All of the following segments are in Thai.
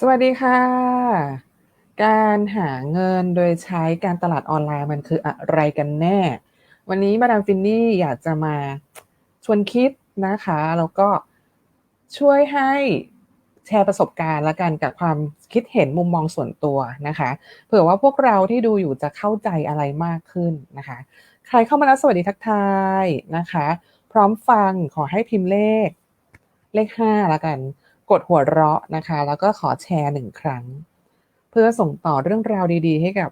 สวัสดีค่ะ การหาเงินโดยใช้การตลาดออนไลน์มันคืออะไรกันแน่ วันนี้มาดามฟินนี่อยากจะมาชวนคิดนะคะ แล้วก็ช่วยให้แชร์ประสบการณ์และกันกับความคิดเห็นมุมมองส่วนตัวนะคะ เผื่อว่าพวกเราที่ดูอยู่จะเข้าใจอะไรมากขึ้นนะคะ ใครเข้ามาแล้วสวัสดีทักทายนะคะ พร้อมฟังขอให้พิมพ์เลขเลขห้าละกัน กดหัวเราะนะคะ แล้วก็ขอแชร์หนึ่งครั้ง เพื่อส่งต่อเรื่องราวดี ๆ ให้กับ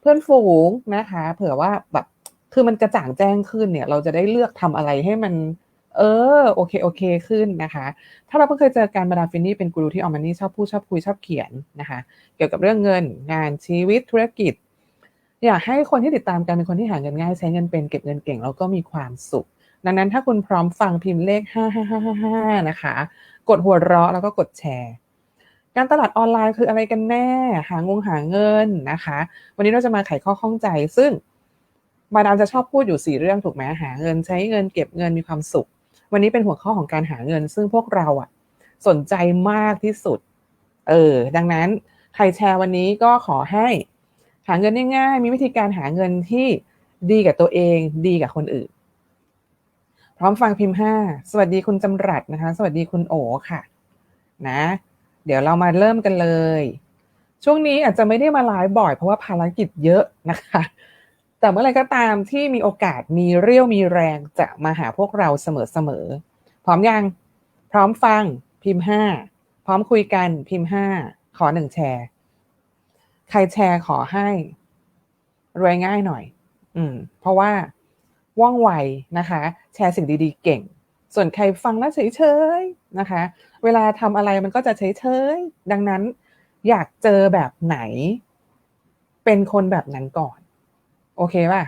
เพื่อนฝูงนะคะ เผื่อว่าแบบคือมันกระจ่างแจ้งขึ้นเนี่ย เราจะได้เลือกทำอะไรให้มัน เออโอเคโอเคขึ้นนะคะ ถ้าเราเพิ่งเคยเจอการมาดามฟินนี่เป็นกูรูที่ออม n นนี่ชอบพูดชอบคุยชอบเขียนนะคะ เกี่ยวกับเรื่องเงินงานชีวิตธุรกิจ อยากให้คนที่ติดตามกันเป็นคนที่หาเงินง่ายใช้เงินเป็นเก็บเงินเก่งแล้วก็มีความสุข ดังนั้นถ้าคุณพร้อมฟังพิมพ์เลข 5555นะคะ กดหัวเราะแล้วก็กดแชร์ การตลาดออนไลน์คืออะไรกันแน่ หางงหาเงินนะคะ วันนี้เราจะมาไขข้อข้องใจ ซึ่งมาดามจะชอบพูดอยู่สี่เรื่องถูกไหมหาเงินใช้เงินเก็บเงินมีความสุข วันนี้เป็นหัวข้อของการหาเงิน ซึ่งพวกเราอะสนใจมากที่สุด เออ ดังนั้นใครแชร์วันนี้ก็ขอให้หาเงินง่ายๆ มีวิธีการหาเงินที่ดีกับตัวเอง ดีกับคนอื่น พร้อมฟังพิมพ์ห้าสวัสดีคุณจำรัดนะคะ สวัสดีคุณโอค่ะ นะ เดี๋ยวเรามาเริ่มกันเลย ช่วงนี้อาจจะไม่ได้มาไลฟ์บ่อยเพราะว่าภารกิจเยอะนะคะ แต่เมื่อไรก็ตามที่มีโอกาสมีเรี่ยวมีแรงจะมาหาพวกเราเสมอๆพร้อมยัง พร้อมฟังพิมพ์ห้าพร้อมคุยกันพิมพ์ห้าขอหนึ่งแชร์ ใครแชร์ขอให้ รวยง่ายหน่อย อืม เพราะว่า ว่องไวนะคะ แชร์สิ่งดีๆ เก่ง ส่วนใครฟังแล้วเฉยๆนะคะ เวลาทำอะไรมันก็จะเฉยๆดังนั้นอยากเจอแบบไหน เป็นคนแบบนั้นก่อน โอเคป่ะ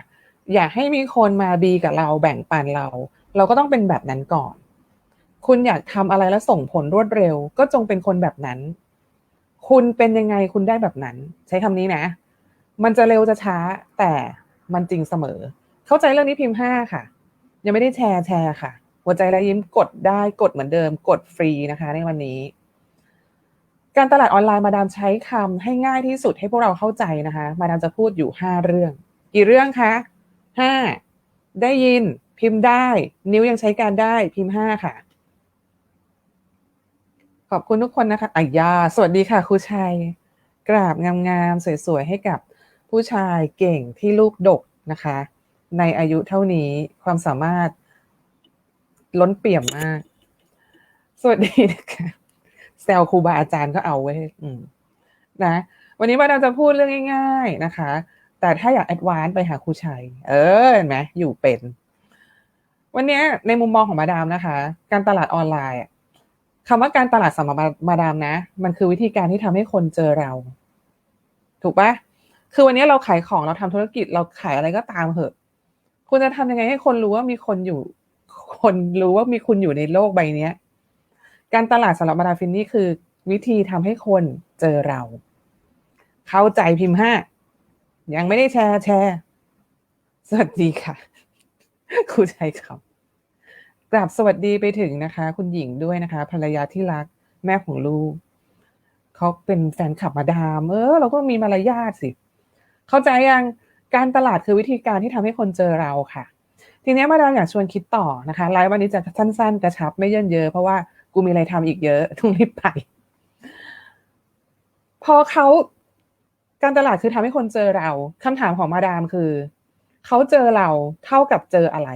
อยากให้มีคนมาดีกับเราแบ่งปันเรา เราก็ต้องเป็นแบบนั้นก่อน คุณอยากทำอะไรแล้วส่งผลรวดเร็ว ก็จงเป็นคนแบบนั้น คุณเป็นยังไงคุณได้แบบนั้น ใช้คำนี้นะ มันจะเร็วจะช้าแต่มันจริงเสมอ เข้าใจเรื่องนี้พิมพ์ห้าค่ะ ยังไม่ได้แชร์แชร์ค่ะ หัวใจและยิ้มกดได้กดเหมือนเดิม กดฟรีนะคะ ในวันนี้ การตลาดออนไลน์มาดามใช้คำให้ง่ายที่สุดให้พวกเราเข้าใจนะคะ มาดามจะพูดอยู่ห้าเรื่อง กี่เรื่องคะห้าได้ยินพิมพ์ได้ นิ้วยังใช้การได้พิมพ์ห้าค่ะ ขอบคุณทุกคนนะคะอายา สวัสดีค่ะครูชัย กราบงามๆสวยๆให้กับผู้ชายเก่งที่ลูกดกนะคะ ในอายุเท่านี้ความสามารถล้นเปี่ยมมาก สวัสดีนะคะแซวครูบาอาจารย์ก็เอาไว้นะ วันนี้มาดาจะพูดเรื่องง่าย ๆนะคะ แต่ถ้าอยากแอดวานซ์ไปหาครูชัย เออเห็นไหมอยู่เป็น วันนี้ในมุมมองของมาดามนะคะ การตลาดออนไลน์คำว่าการตลาดสำหรับมาดามนะ มันคือวิธีการที่ทำให้คนเจอเรา ถูกปะคือวันนี้เราขายของเราทำธุรกิจเราขายอะไรก็ตามเหอะ คุณจะทำยังไงให้คนรู้ว่ามีคนอยู่ คนรู้ว่ามีคุณอยู่ในโลกใบเนี้ย การตลาดสำหรับมาดาฟินนี่คือวิธีทำให้คนเจอเรา เข้าใจพิมพ์ห้ายังไม่ได้แชร์แชร์สวัสดีค่ะครูชัยครับกราบสวัสดีไปถึงนะคะ คุณหญิงด้วยนะคะ ภรรยาที่รักแม่ของลูกเขาเป็นแฟนคลับมาดาม เออ เราก็มีมารยาทสิ เข้าใจยัง การตลาดคือวิธีการที่ทำให้คนเจอเราค่ะ ทีนี้มาดามอยากชวนคิดต่อนะคะไลฟ์วันนี้จะสั้นๆกระชับไม่เยินเยอะเพราะว่ากูมีอะไรทำอีกเยอะต้องรีบไป พอเขาการตลาดคือทำให้คนเจอเราคำถามของมาดามคือเขาเจอเราเท่ากับเจออะไร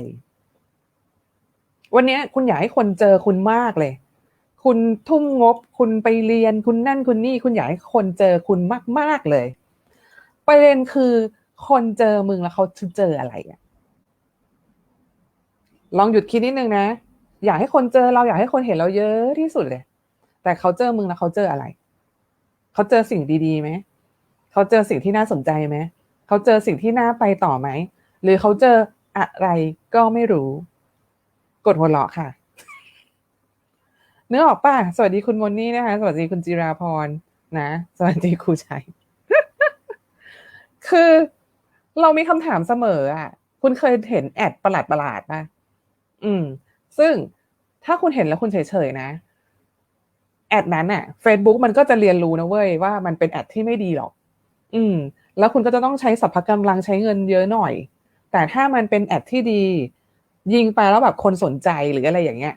วันนี้คุณอยากให้คนเจอคุณมากเลย คุณทุ่มงบ คุณไปเรียนคุณนั่นคุณนี่ คุณอยากให้คนเจอคุณมาก ๆเลย ประเด็นคือ คนเจอมึงแล้วเขาเจออะไรอะลองหยุดคิดนิดนึงนะอยากให้คนเจอเราอยากให้คนเห็นเราเยอะที่สุดเลย แต่เขาเจอมึงแล้วเขาเจออะไร เขาเจอสิ่งดีๆไหมเขาเจอสิ่งที่น่าสนใจไหมเขาเจอสิ่งที่น่าไปต่อไหมหรือเขาเจออะไรก็ไม่รู้ กดหัวเราะค่ะเนื้อออกป่ะสวัสดีคุณมนนี่นะคะ สวัสดีคุณจิราพรนะ สวัสดีครูชัยคือ เรามีคำถามเสมออะ คุณเคยเห็นแอดประหลาดประหลาดป่ะอืม ซึ่งถ้าคุณเห็นแล้วคุณเฉยๆนะ แอดนั้นอะ Facebook มันก็จะเรียนรู้นะเว้ยว่ามันเป็นแอดที่ไม่ดีหรอก อืม แล้วคุณก็จะต้องใช้สัพพกำลังใช้เงินเยอะหน่อย แต่ถ้ามันเป็นแอดที่ดี ยิงไปแล้วแบบคนสนใจหรืออะไรอย่างเงี้ย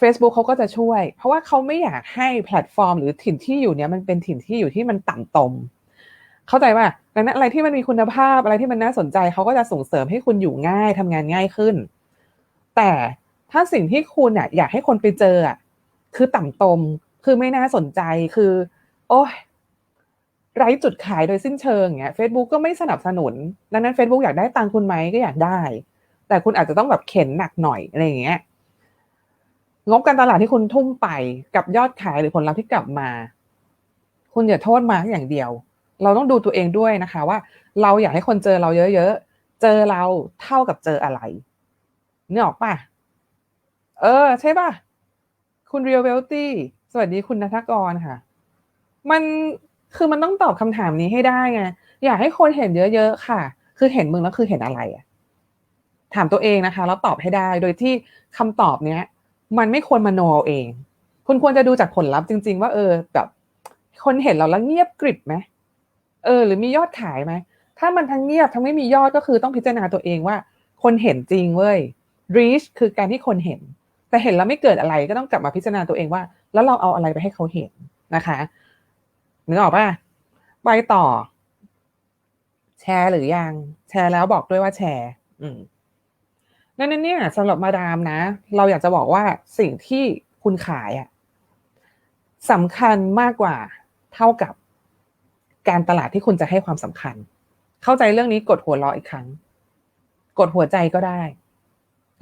Facebook เขาก็จะช่วย เพราะว่าเขาไม่อยากให้แพลตฟอร์ม หรือถิ่นที่อยู่เนี้ยมันเป็นถิ่นที่อยู่ที่มันต่ำตม เข้าใจว่าดังนั้นอะไรที่มันมีคุณภาพอะไรที่มันน่าสนใจเขาก็จะส่งเสริมให้คุณอยู่ง่ายทำงานง่ายขึ้น แต่ถ้าสิ่งที่คุณอะอยากให้คนไปเจออะคือต่ำตมคือไม่น่าสนใจคือ โอ้ยไร้จุดขายโดยสิ้นเชิงเงี้ย Facebook ก็ไม่สนับสนุน ดังนั้น Facebook อยากได้ตังคุณไหมก็อยากได้ แต่คุณอาจจะต้องแบบเข็นหนักหน่อยอะไรอย่างเงี้ยงบการตลาดที่คุณทุ่มไปกับยอดขายหรือผลลัพธ์ที่กลับมา คุณอย่าโทษมาอย่างเดียว เราต้องดูตัวเองด้วยนะคะ ว่า เราอยากให้คนเจอเราเยอะๆ เจอเราเท่ากับเจออะไรเนี่ออกป่ะ เออ ใช่ป่ะ คุณเรียลเวลตี้สวัสดีคุณนัทกรค่ะ มันคือมันต้องตอบคำถามนี้ให้ได้ไงอยากให้คนเห็นเยอะๆค่ะ คือเห็นมึงแล้วคือเห็นอะไรอะถามตัวเองนะคะ แล้วตอบให้ได้โดยที่คำตอบเนี้ย มันไม่ควรมโนเอาเอง คุณควรจะดูจากผลลัพธ์จริง ๆ ว่าเออแบบคนเห็นเราแล้วเงียบกริบไหม เออ หรือมียอดขายไหมถ้ามันทั้งเงียบทั้งไม่มียอดก็คือต้องพิจารณาตัวเองว่า คนเห็นจริงเว้ย reach คือการที่คนเห็น แต่เห็นแล้วไม่เกิดอะไรก็ต้องกลับมาพิจารณาตัวเองว่า แล้วเราเอาอะไรไปให้เขาเห็นนะคะนึกออกป่ะไปต่อ แชร์หรือยัง แชร์แล้วบอกด้วยว่าแชร์ อืมนั้นเนี่ยสำหรับมาดามนะ เราอยากจะบอกว่าสิ่งที่คุณขายอะสำคัญมากกว่าเท่ากับ การตลาดที่คุณจะให้ความสำคัญ เข้าใจเรื่องนี้กดหัวเราะอีกครั้ง กดหัวใจก็ได้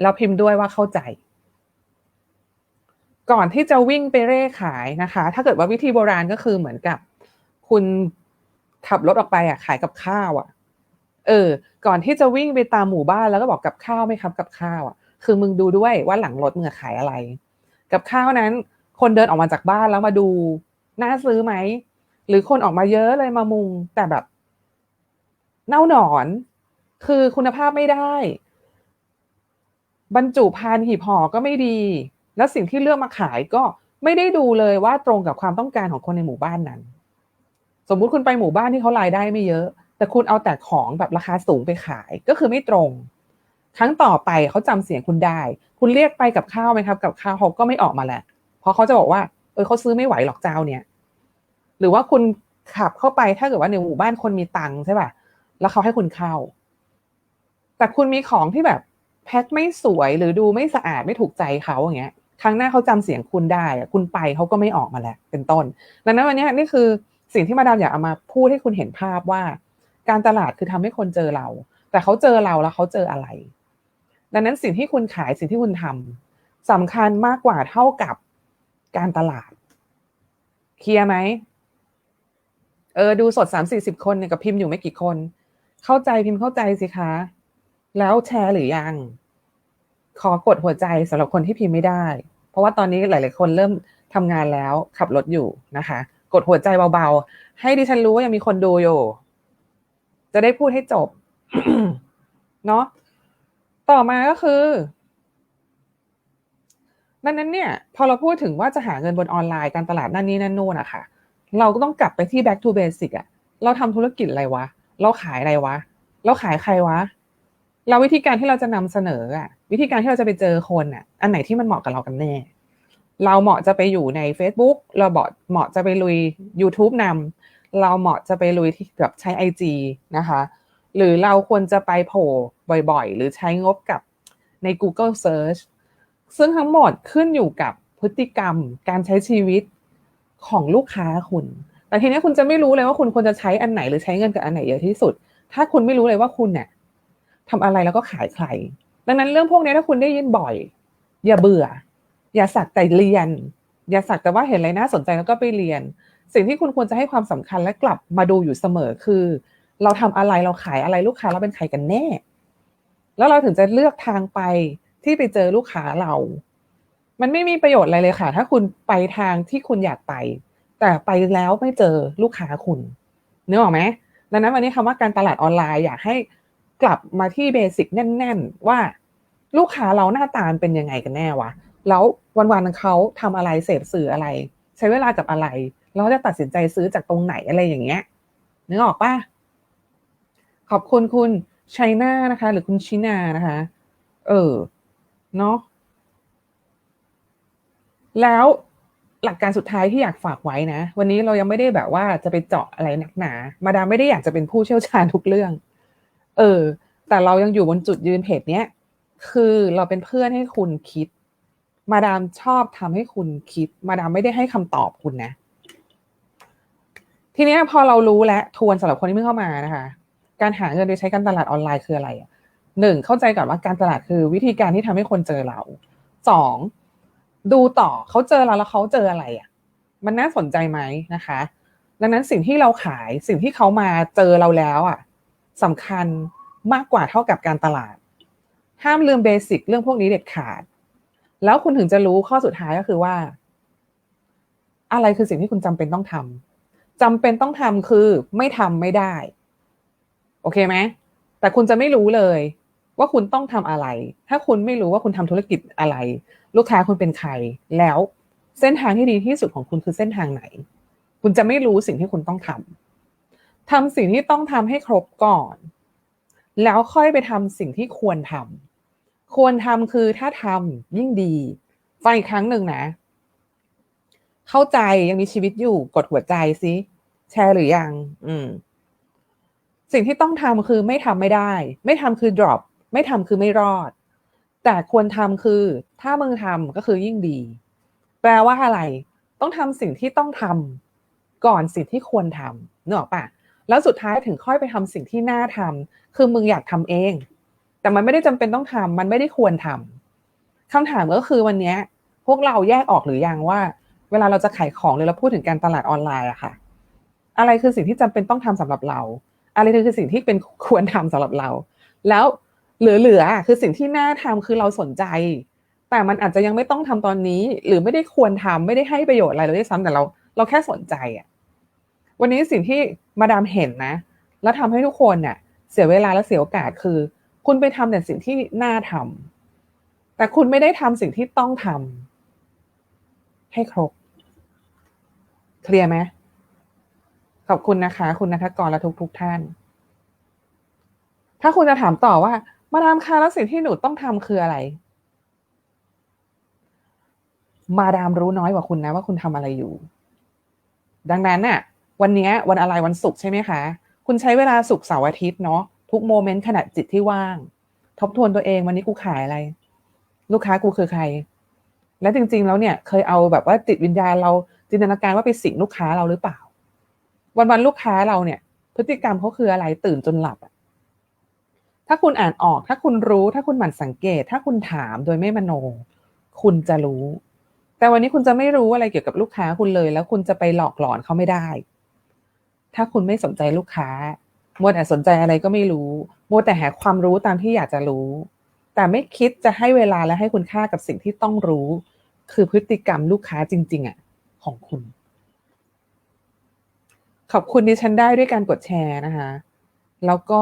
แล้วพิมพ์ด้วยว่าเข้าใจ ก่อนที่จะวิ่งไปเร่ขายนะคะ ถ้าเกิดว่าวิธีโบราณก็คือเหมือนกับ คุณขับรถออกไปอะขายกับข้าวอะ เออ ก่อนที่จะวิ่งไปตามหมู่บ้านแล้วก็บอกกับข้าวไหมครับกับข้าวอะ คือมึงดูด้วยว่าหลังรถมึงขายอะไร กับข้าวนั้น คนเดินออกมาจากบ้านแล้วมาดูน่าซื้อไหม หรือคนออกมาเยอะเลยมามุงแต่แบบ เน่าหนอน คือคุณภาพไม่ได้ บรรจุภัณฑ์หีบห่อก็ไม่ดี แล้วสิ่งที่เลือกมาขายก็ไม่ได้ดูเลยว่าตรงกับความต้องการของคนในหมู่บ้านนั้น สมมุติคุณไปหมู่บ้านที่เขารายได้ไม่เยอะ แต่คุณเอาแต่ของแบบราคาสูงไปขายก็คือไม่ตรง ครั้งต่อไปเขาจำเสียงคุณได้ คุณเรียกไปกับข้าวไหมครับ กับข้าวเขาก็ไม่ออกมาแหละเพราะเขาจะบอกว่า เออเขาซื้อไม่ไหวหรอกเจ้าเนี่ย หรือว่าคุณขับเข้าไปถ้าเกิดว่าในหมู่บ้านคนมีตังค์ใช่ป่ะแล้วเขาให้คุณเข้า แต่คุณมีของที่แบบแพ็คไม่สวยหรือดูไม่สะอาดไม่ถูกใจเขาอย่างเงี้ยครั้งหน้าเขาจำเสียงคุณได้คุณไปเขาก็ไม่ออกมาแล้วเป็นต้น ดังนั้นวันนี้นี่คือสิ่งที่มาดามอยากเอามาพูดให้คุณเห็นภาพว่า การตลาดคือทำให้คนเจอเรา แต่เขาเจอเราแล้วเขาเจออะไร ดังนั้นสิ่งที่คุณขายสิ่งที่คุณทำสำคัญมากกว่าเท่ากับการตลาด เคลียร์ไหม เออดูสดสามสี่สิบคนเนี่ยกับพิมพ์อยู่ไม่กี่คน เข้าใจพิมพ์เข้าใจสิคะ แล้วแชร์หรือยัง ขอกดหัวใจสำหรับคนที่พิมพ์ไม่ได้ เพราะว่าตอนนี้หลาย ๆ คนเริ่มทำงานแล้วขับรถอยู่นะคะ กดหัวใจเบาๆ ให้ดิฉันรู้ว่ายังมีคนดูอยู่ จะได้พูดให้จบ เนาะต่อมาก็คือดังนั้นเนี่ย พอเราพูดถึงว่าจะหาเงินบนออนไลน์การตลาดนั่นนี่นั่นนู่นอะค่ะ เราก็ต้องกลับไปที่ back to basic อะเราทำธุรกิจอะไรวะ เราขายอะไรวะ เราขายใครวะ เราวิธีการที่เราจะนำเสนออะวิธีการที่เราจะไปเจอคนอะอันไหนที่มันเหมาะกับเรากันแน่ เราเหมาะจะไปอยู่ใน Facebook เราเหมาะจะไปลุย YouTube นำเราเหมาะจะไปลุยที่แบบใช้ IG นะคะ หรือเราควรจะไปโผล่บ่อยๆ หรือใช้งบกับใน Google Search ซึ่งทั้งหมดขึ้นอยู่กับพฤติกรรมการใช้ชีวิต ของลูกค้าคุณ แต่ทีนี้คุณจะไม่รู้เลยว่าคุณควรจะใช้อันไหนหรือใช้เงินกับอันไหนเยอะที่สุด ถ้าคุณไม่รู้เลยว่าคุณเนี่ยทำอะไรแล้วก็ขายใคร ดังนั้นเรื่องพวกนี้ถ้าคุณได้ยินบ่อย อย่าเบื่อ อย่าสักแต่เรียน อย่าสักแต่ว่าเห็นอะไรน่าสนใจแล้วก็ไปเรียน สิ่งที่คุณควรจะให้ความสำคัญและกลับมาดูอยู่เสมอคือ เราทำอะไรเราขายอะไรลูกค้าเราเป็นใครกันแน่ แล้วเราถึงจะเลือกทางไปที่ไปเจอลูกค้าเรา มันไม่มีประโยชน์อะไรเลยค่ะ ถ้าคุณไปทางที่คุณอยากไป แต่ไปแล้วไม่เจอลูกค้าคุณนึกออกไหมดังนั้นวันนี้คำว่าการตลาดออนไลน์อยากให้กลับมาที่เบสิกแน่น ๆ ว่าลูกค้าเราหน้าตาเป็นยังไงกันแน่วะ แล้ววันๆเขาทำอะไรเสพสื่ออะไร ใช้เวลากับอะไรแล้วจะตัดสินใจซื้อจากตรงไหนอะไรอย่างเงี้ยนึกออกปะขอบคุณคุณชัยนานะคะ หรือคุณชินานะคะ เออ เนาะ แล้วหลักการสุดท้ายที่อยากฝากไว้นะ วันนี้เรายังไม่ได้แบบว่าจะไปเจาะอะไรหนักหนา มาดามไม่ได้อยากจะเป็นผู้เชี่ยวชาญทุกเรื่อง เออ แต่เรายังอยู่บนจุดยืนเพจเนี้ยคือเราเป็นเพื่อนให้คุณคิด มาดามชอบทำให้คุณคิด มาดามไม่ได้ให้คำตอบคุณนะ ทีนี้พอเรารู้แล้วทวนสำหรับคนที่เพิ่งเข้ามานะคะ การหาเงินโดยใช้การตลาดออนไลน์คืออะไรหนึ่งเข้าใจก่อนว่าการตลาดคือวิธีการที่ทำให้คนเจอเราสอง ดูต่อเขาเจอเราแล้วเขาเจออะไรอะ มันน่าสนใจไหมนะคะ ดังนั้นสิ่งที่เราขายสิ่งที่เขามาเจอเราแล้วอะสำคัญมากกว่าเท่ากับการตลาด ห้ามลืมเบสิกเรื่องพวกนี้เด็ดขาด แล้วคุณถึงจะรู้ข้อสุดท้ายก็คือว่า อะไรคือสิ่งที่คุณจำเป็นต้องทำจำเป็นต้องทำคือไม่ทำไม่ได้ โอเคไหมแต่คุณจะไม่รู้เลย ว่าคุณต้องทำอะไร ถ้าคุณไม่รู้ว่าคุณทำธุรกิจอะไร ลูกค้าคุณเป็นใคร แล้วเส้นทางที่ดีที่สุดของคุณคือเส้นทางไหน คุณจะไม่รู้สิ่งที่คุณต้องทำทำสิ่งที่ต้องทำให้ครบก่อน แล้วค่อยไปทำสิ่งที่ควรทำควรทำคือถ้าทำยิ่งดีฟังอีกครั้งหนึ่งนะ เข้าใจยังมีชีวิตอยู่กดหัวใจซิแชร์หรือยัง อืมสิ่งที่ต้องทำคือไม่ทำไม่ได้ ไม่ทำคือ drop ไม่ทำคือไม่รอด แต่ควรทำคือถ้ามึงทำก็คือยิ่งดี แปลว่าอะไร ต้องทำสิ่งที่ต้องทำก่อนสิ่งที่ควรทำเนออกปะแล้วสุดท้ายถึงค่อยไปทำสิ่งที่น่าทำคือมึงอยากทำเอง แต่มันไม่ได้จำเป็นต้องทำมันไม่ได้ควรทำคำถามก็คือวันนี้พวกเราแยกออกหรือยังว่า เวลาเราจะขายของหรือเราพูดถึงการตลาดออนไลน์อะค่ะ อะไรคือสิ่งที่จำเป็นต้องทำสำหรับเรา อะไรคือสิ่งที่เป็นควรทำสำหรับเรา แล้ว เหลือๆคือสิ่งที่น่าทำคือเราสนใจ แต่มันอาจจะยังไม่ต้องทำตอนนี้ หรือไม่ได้ควรทำไม่ได้ให้ประโยชน์อะไรเลยด้วยซ้ำแต่เราเราแค่สนใจอะวันนี้สิ่งที่มาดามเห็นนะ แล้วทำให้ทุกคนเนี่ยเสียเวลาและเสียโอกาสคือ คุณไปทำแต่สิ่งที่น่าทำแต่คุณไม่ได้ทำสิ่งที่ต้องทำให้ครบเคลียร์ไหมขอบคุณนะคะ คุณนัทกรและทุกทุกท่าน ถ้าคุณจะถามต่อว่า มาดามคะแล้วสิ่งที่หนูต้องทำคืออะไร มาดามรู้น้อยกว่าคุณนะ ว่าคุณทำอะไรอยู่ ดังนั้นน่ะ วันนี้วันอะไรวันศุกร์ใช่ไหมคะ คุณใช้เวลาศุกร์เสาร์อาทิตย์เนาะทุกโมเมนต์ขณะจิตที่ว่าง ทบทวนตัวเองวันนี้กูขายอะไร ลูกค้ากูคือใคร และจริง ๆ แล้วเนี่ย เคยเอาแบบว่าจิตวิญญาณเราจินตนาการว่าไปสิงลูกค้าเราหรือเปล่า วันๆลูกค้าเราเนี่ย พฤติกรรมเขาคืออะไรตื่นจนหลับอะ ถ้าคุณอ่านออก ถ้าคุณรู้ ถ้าคุณหมั่นสังเกต ถ้าคุณถามโดยไม่มโน คุณจะรู้ แต่วันนี้คุณจะไม่รู้อะไรเกี่ยวกับลูกค้าคุณเลย แล้วคุณจะไปหลอกหลอนเขาไม่ได้ ถ้าคุณไม่สนใจลูกค้ามัวแต่สนใจอะไรก็ไม่รู้มัวแต่หาความรู้ตามที่อยากจะรู้ แต่ไม่คิดจะให้เวลาและให้คุณค่ากับสิ่งที่ต้องรู้ คือพฤติกรรมลูกค้าจริง ๆอะของคุณ ขอบคุณดิฉันได้ด้วยการกดแชร์นะคะ แล้วก็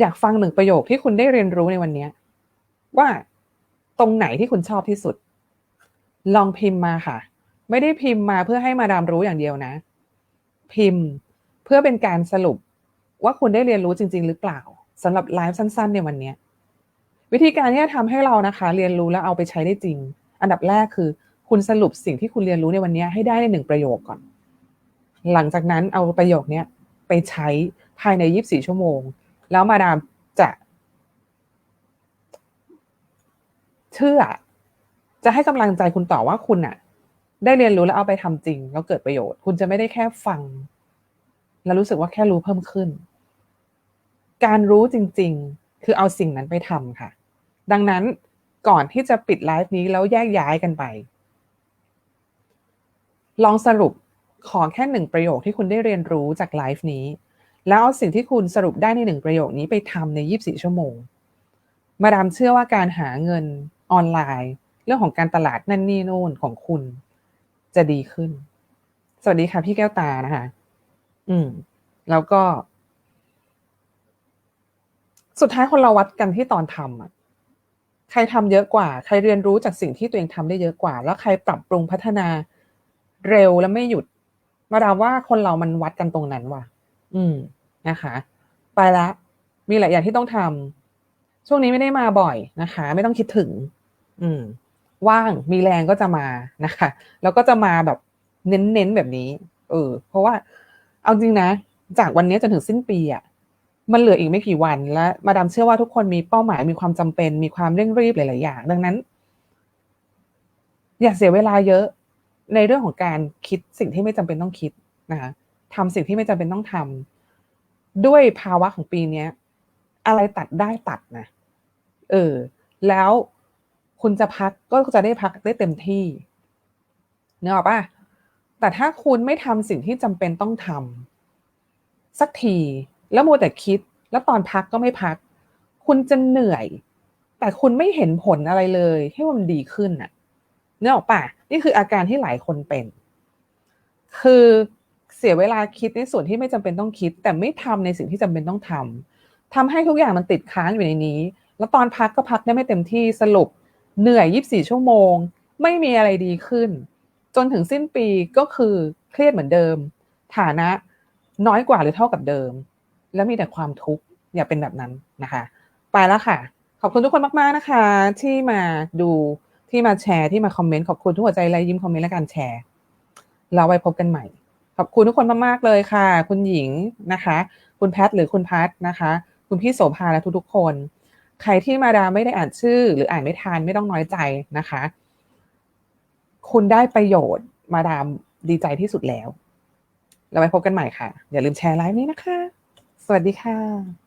อยากฟังหนึ่งประโยคที่คุณได้เรียนรู้ในวันนี้ว่าตรงไหนที่คุณชอบที่สุด ลองพิมพ์มาค่ะ ไม่ได้พิมพ์มาเพื่อให้มาดามรู้อย่างเดียวนะ พิมพ์เพื่อเป็นการสรุปว่าคุณได้เรียนรู้จริง ๆ หรือเปล่าสำหรับไลฟ์สั้น ๆ ในวันนี้วิธีการที่จะทำให้เรานะคะ เรียนรู้แล้วเอาไปใช้ได้จริง อันดับแรกคือ คุณสรุปสิ่งที่คุณเรียนรู้ในวันนี้ให้ได้ในหนึ่งประโยคก่อน หลังจากนั้นเอาประโยคนี้ไปใช้ภายในยีิบสี่ชั่วโมง แล้วมาดามจะเชื่อ จะให้กำลังใจคุณต่อว่าคุณอะได้เรียนรู้แล้วเอาไปทำจริง แล้วเกิดประโยชน์ คุณจะไม่ได้แค่ฟัง แล้วรู้สึกว่าแค่รู้เพิ่มขึ้น การรู้จริง ๆ คือเอาสิ่งนั้นไปทำค่ะ ดังนั้นก่อนที่จะปิดไลฟ์นี้แล้วแยกย้ายกันไป ลองสรุปขอแค่หนึ่งประโยคที่คุณได้เรียนรู้จากไลฟ์นี้ แล้วเอาสิ่งที่คุณสรุปได้ในหนึ่งประโยคนี้ไปทำใน 24 ชั่วโมง มาดามเชื่อว่าการหาเงินออนไลน์ เรื่องของการตลาดนั่นนี่นู่นของคุณ จะดีขึ้น สวัสดีค่ะพี่แก้วตานะคะ อืม แล้วก็ สุดท้ายคนเราวัดกันที่ตอนทำอะใครทำเยอะกว่า ใครเรียนรู้จากสิ่งที่ตัวเองทำได้เยอะกว่า แล้วใครปรับปรุงพัฒนาเร็วและไม่หยุด มาดามว่าคนเรามันวัดกันตรงนั้นว่ะ อืม นะคะ ไปละมีหลายอย่างที่ต้องทำช่วงนี้ไม่ได้มาบ่อยนะคะ ไม่ต้องคิดถึง อืม ว่างมีแรงก็จะมานะคะ แล้วก็จะมาแบบเน้นๆแบบนี้ เออ เพราะว่า เอาจริงนะ จากวันนี้จนถึงสิ้นปีอะมันเหลืออีกไม่กี่วันและมาดามเชื่อว่าทุกคนมีเป้าหมายมีความจำเป็น มีความเร่งรีบหลาย ๆ อย่าง ดังนั้น อย่าเสียเวลาเยอะในเรื่องของการคิดสิ่งที่ไม่จำเป็นต้องคิดนะคะทำสิ่งที่ไม่จำเป็นต้องทำ ด้วยภาวะของปีเนี้ย อะไรตัดได้ตัดนะเออ แล้วคุณจะพักก็จะได้พักได้เต็มที่เนออกปะแต่ถ้าคุณไม่ทำสิ่งที่จำเป็นต้องทำสักทีแล้วมัวแต่คิด แล้วตอนพักก็ไม่พัก คุณจะเหนื่อย แต่คุณไม่เห็นผลอะไรเลยให้มันดีขึ้นน่ะเนอออกปะนี่คืออาการที่หลายคนเป็น คือ เสียเวลาคิดในส่วนที่ไม่จำเป็นต้องคิด แต่ไม่ทำในสิ่งที่จำเป็นต้องทำทำให้ทุกอย่างมันติดค้างอยู่ในนี้ แล้วตอนพักก็พักได้ไม่เต็มที่สรุปเหนื่อยยีิบสี่ชั่วโมง ไม่มีอะไรดีขึ้น จนถึงสิ้นปีก็คือเครียดเหมือนเดิม ฐานะน้อยกว่าหรือเท่ากับเดิม แล้วมีแต่ความทุกข์อย่าเป็นแบบนั้นนะคะ ไปแล้วค่ะ ขอบคุณทุกคนมาก ๆ นะคะ ที่มาดูที่มาแชร์ที่มาคอมเมนต์ขอบคุณทุกหัวใจและยิ้มคอมเมนต์และการแชร์ เราไว้พบกันใหม่ ขอบคุณทุกคนมากๆเลยค่ะ คุณหญิงนะคะ คุณแพทหรือคุณพัทนะคะ คุณพี่โสภาและทุกๆคน ใครที่มาดามไม่ได้อ่านชื่อ หรืออ่านไม่ทันไม่ต้องน้อยใจนะคะ คุณได้ประโยชน์มาดามดีใจที่สุดแล้ว เราไปพบกันใหม่ค่ะ อย่าลืมแชร์ไลฟ์นี้นะคะ สวัสดีค่ะ